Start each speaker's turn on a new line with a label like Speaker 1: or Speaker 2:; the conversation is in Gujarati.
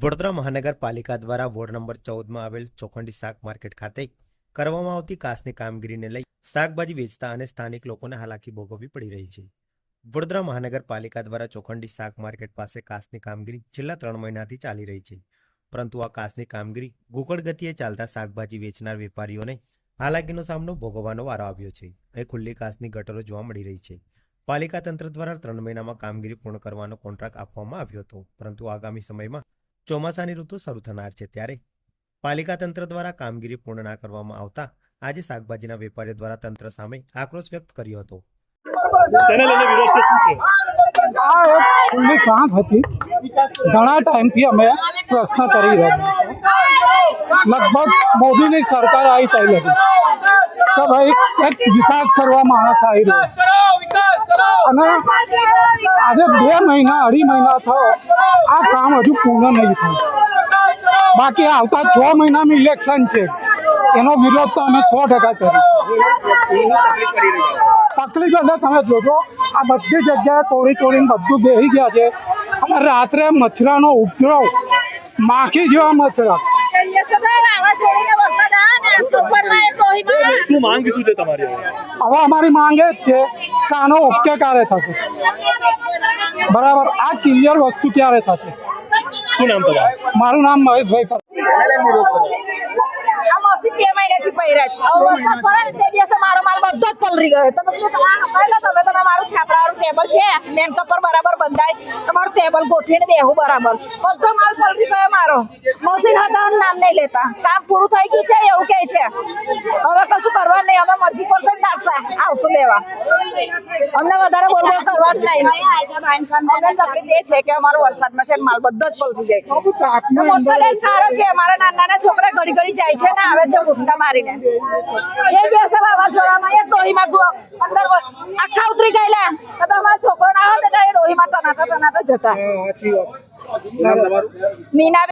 Speaker 1: વડોદરા મહાનગરપાલિકા દ્વારા વોર્ડ નંબર ચૌદમાં આવેલ ચોખંડી શાક માર્કેટ ખાતે કરવામાં આવતી કાસની કામગીરીને લઈ શાકભાજી વેચતા અને સ્થાનિક લોકોને હાલાકી ભોગવવી પડી રહી છે. વડોદરા મહાનગરપાલિકા દ્વારા ચોખંડી શાક માર્કેટ પાસે કાસની કામગીરી છેલ્લા ત્રણ મહિનાથી ચાલી રહી છે. પરંતુ આ કાસની કામગીરી ગોકળ ગતિએ ચાલતા શાકભાજી વેચનાર વેપારીઓને હાલાકીનો સામનો ભોગવવાનો વારો આવ્યો છે. અહીં ખુલ્લી કાસની ગટરો જોવા મળી રહી છે. પાલિકા તંત્ર દ્વારા ત્રણ મહિનામાં કામગીરી પૂર્ણ કરવાનો કોન્ટ્રાક્ટ આપવામાં આવ્યો હતો. પરંતુ આગામી સમયમાં ચોમાસાની ઋતુ શરૂ થનાર છે ત્યારે. પાલિકા તંત્ર દ્વારા કામગીરી પૂર્ણ ના કરવામાં આવતા આજે શાકભાજીના વેપારીઓ દ્વારા તંત્ર સામે આક્રોશ વ્યક્ત કર્યો હતો.
Speaker 2: આ એક ખુલ્લી હતી. ઘણા ટાઈમથી અમે પ્રશ્ન કરી રહ્યા લગભગ મોદીની સરકાર આવી થઈ લગી કે ભાઈ એક વિકાસ કરવા માણસ આવી રહ્યો અને આજે બે મહિના અઢી મહિના થયો. આ કામ હજુ પૂર્ણ નહીં થયું. બાકી આવતા છ મહિનામાં ઇલેક્શન છે. એનો વિરોધ તો અમે સો ટકા કરીશું. તકલીફ એટલે તમે જોજો આ બધી જગ્યાએ તોડી તોડીને બધું બેસી ગયા છે. અને રાત્રે મચ્છરાનો ઉપદ્રવ માખી જેવા મચ્છરા.
Speaker 3: હવે?
Speaker 2: અમારી માંગ એ જ છે. આનો ઓકે ક્યારે થશે? બરાબર. આ ક્લિયર વસ્તુ ક્યારે થશે?
Speaker 3: શું નામ તમારું?
Speaker 2: મારું નામ મહેશભાઈ પર
Speaker 4: બે મહિનાથી પહેર્યા છે. હવે તે દિવસે મારો માલ બધો જ પલરી ગયો. તમે તમે તમે મારું છાપરાવાળું ટેબલ છે. મેન કપર બરાબર બંધાય. તમારું ટેબલ ગોઠવીને બેહું બરાબર. બધો માલ પલળી ગયો મારો. મશીન હતા નામ નહીં લેતા. કામ પૂરું થઈ ગયું છે એવું કહે છે. હવે કશું કરવાનું નહીં મરજી પડશે તારસા આવશું લેવા. અમને વધારે બોલ બોલ કરવાનું નહીં. અમને તકલીફ એ છે કે અમારો વરસાદમાં છે માલ બધો જ પલટી જાય છે. તો મોટો ખારો છે. અમારા નાના નાના છોકરા ઘડી ઘડી જાય છે ને આવે છે ભૂસકા મારીને. એ બેસે વાવાઝોડામાં એ ડોહીમાં અંદર આખા ઉતરી ગયેલા. તો અમારા છોકરો ના આવે એ ડોહીમાં તનાતા તનાતા જતા. મીના